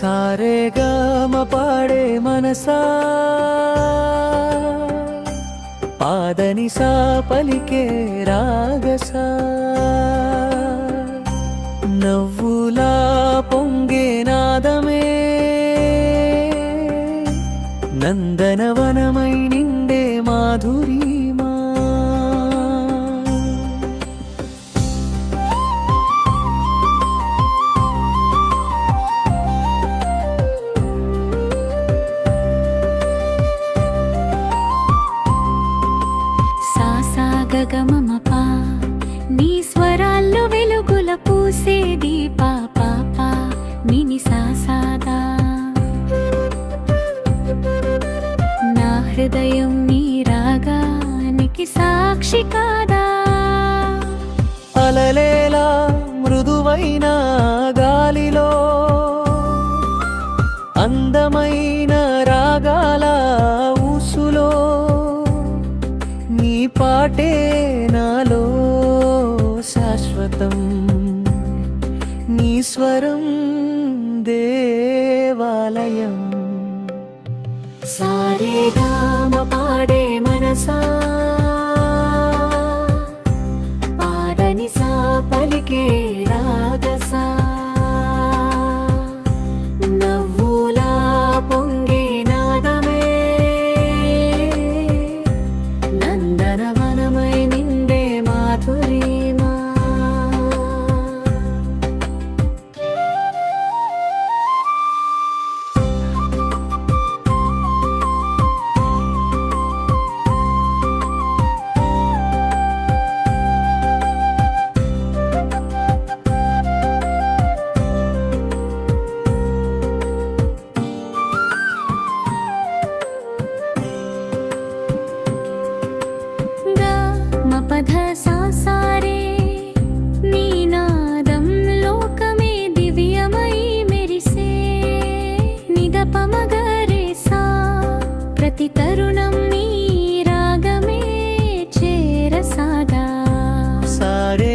సారే గమ పాడే మనసా. పాదని సా పలికే రాగసా. నవ్వులా పొంగే నాదమే. నందనవనమై నిండే మాధురీ గగమమపా నీ స్వరాల్లో వెలుగుల పూసే దీపా పాపా నిని సాసాదా. నా హృదయం నీ రాగానికి సాక్షి కాదా. అలలేలా మృదువైన గాలిలో అందమైన పాటే నాలో శాశ్వతం. నీ స్వరం దేవాలయం. సారేగామ పాడే మనసా. गाध सासारे नीनादं लोकमे दिव्यमयि मेरिसे निगपमगरे सा प्रतितरुणं नी रागमे चेरसादा सारे